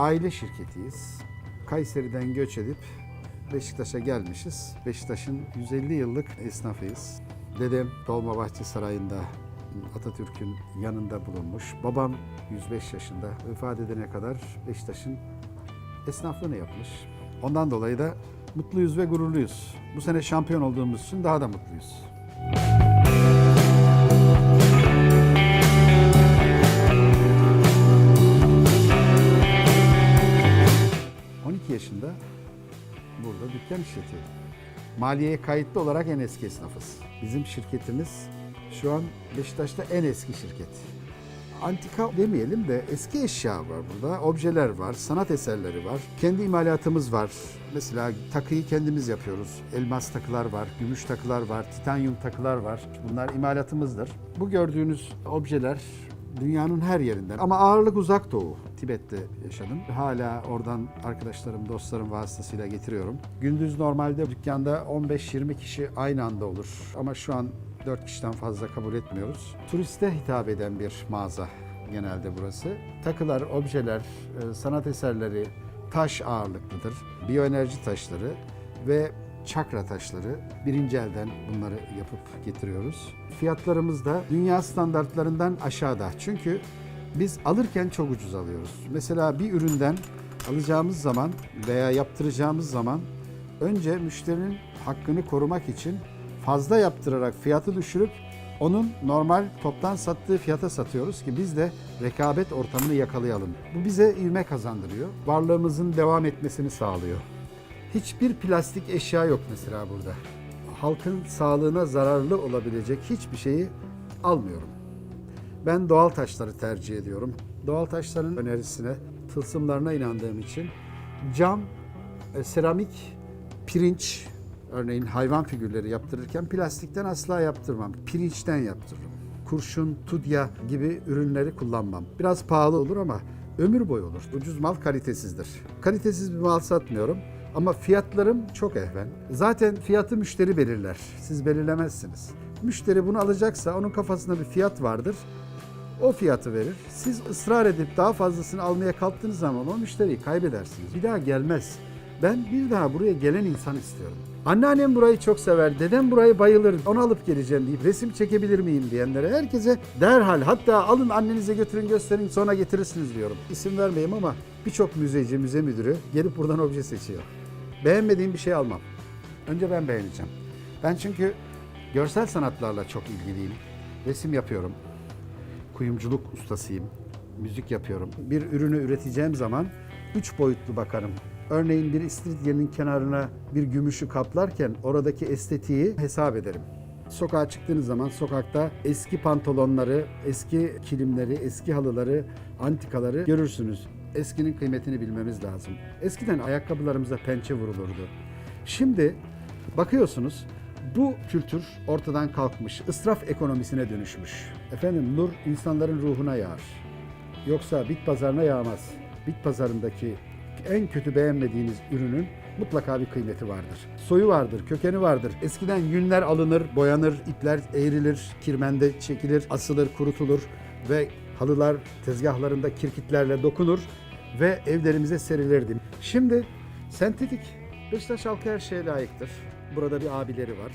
aile şirketiyiz. Kayseri'den göç edip Beşiktaş'a gelmişiz. Beşiktaş'ın 150 yıllık esnafıyız. Dedem Dolmabahçe Sarayı'nda Atatürk'ün yanında bulunmuş. Babam 105 yaşında vefat edene kadar Beşiktaş'ın esnaflığını yapmış. Ondan dolayı da mutluyuz ve gururluyuz. Bu sene şampiyon olduğumuz için daha da mutluyuz. ...12 yaşında burada dükkan işletiyorum. Maliyeye kayıtlı olarak en eski esnafız. Bizim şirketimiz şu an Beşiktaş'ta en eski şirket. Antika demeyelim de eski eşya var burada, objeler var, sanat eserleri var. Kendi imalatımız var. Mesela takıyı kendimiz yapıyoruz. Elmas takılar var, gümüş takılar var, titanyum takılar var. Bunlar imalatımızdır. Bu gördüğünüz objeler dünyanın her yerinden ama ağırlık uzak doğu. Tibet'te yaşadım. Hala oradan arkadaşlarım, dostlarım vasıtasıyla getiriyorum. Gündüz normalde dükkanda 15-20 kişi aynı anda olur. Ama şu an 4 kişiden fazla kabul etmiyoruz. Turiste hitap eden bir mağaza genelde burası. Takılar, objeler, e, sanat eserleri, taş ağırlıklıdır. Biyoenerji taşları ve çakra taşları birinci elden bunları yapıp getiriyoruz. Fiyatlarımız da dünya standartlarından aşağıda. Çünkü biz alırken çok ucuz alıyoruz. Mesela bir üründen alacağımız zaman veya yaptıracağımız zaman önce müşterinin hakkını korumak için fazla yaptırarak fiyatı düşürüp onun normal toptan sattığı fiyata satıyoruz ki biz de rekabet ortamını yakalayalım. Bu bize ivme kazandırıyor. Varlığımızın devam etmesini sağlıyor. Hiçbir plastik eşya yok mesela burada. Halkın sağlığına zararlı olabilecek hiçbir şeyi almıyorum. Ben doğal taşları tercih ediyorum. Doğal taşların önerisine, tılsımlarına inandığım için cam, e, seramik, pirinç, örneğin hayvan figürleri yaptırırken plastikten asla yaptırmam. Pirinçten yaptırırım. Kurşun, tudya gibi ürünleri kullanmam. Biraz pahalı olur ama ömür boyu olur. Ucuz mal kalitesizdir. Kalitesiz bir mal satmıyorum. Ama fiyatlarım çok ehven. Zaten fiyatı müşteri belirler. Siz belirlemezsiniz. Müşteri bunu alacaksa onun kafasında bir fiyat vardır. O fiyatı verir. Siz ısrar edip daha fazlasını almaya kalktığınız zaman o müşteriyi kaybedersiniz. Bir daha gelmez. Ben bir daha buraya gelen insan istiyorum. Anneannem burayı çok sever, dedem burayı bayılır, onu alıp geleceğim deyip resim çekebilir miyim diyenlere herkese derhal hatta alın annenize götürün gösterin sonra getirirsiniz diyorum. İsim vermeyeyim ama birçok müzeci, müze müdürü gelip buradan obje seçiyor. Beğenmediğim bir şey almam. Önce ben beğeneceğim. Ben çünkü görsel sanatlarla çok ilgiliyim. Resim yapıyorum. Kuyumculuk ustasıyım. Müzik yapıyorum. Bir ürünü üreteceğim zaman üç boyutlu bakarım. Örneğin bir istiridyenin kenarına bir gümüşü kaplarken oradaki estetiği hesap ederim. Sokağa çıktığınız zaman sokakta eski pantolonları, eski kilimleri, eski halıları, antikaları görürsünüz. Eskinin kıymetini bilmemiz lazım. Eskiden ayakkabılarımıza pençe vurulurdu. Şimdi bakıyorsunuz bu kültür ortadan kalkmış, ısraf ekonomisine dönüşmüş. Efendim nur insanların ruhuna yağar. Yoksa bit pazarına yağmaz. Bit pazarındaki en kötü beğenmediğiniz ürünün mutlaka bir kıymeti vardır. Soyu vardır, kökeni vardır. Eskiden yünler alınır, boyanır, ipler eğrilir, kirmende çekilir, asılır, kurutulur ve halılar tezgahlarında kirkitlerle dokunur ve evlerimize serilirdi. Şimdi sentetik. Beşiktaş halkı her şeye layıktır. Burada bir abileri var.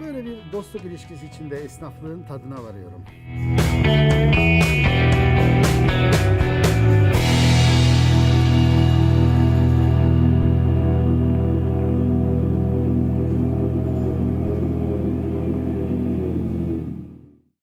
Böyle bir dostluk ilişkisi içinde esnaflığın tadına varıyorum.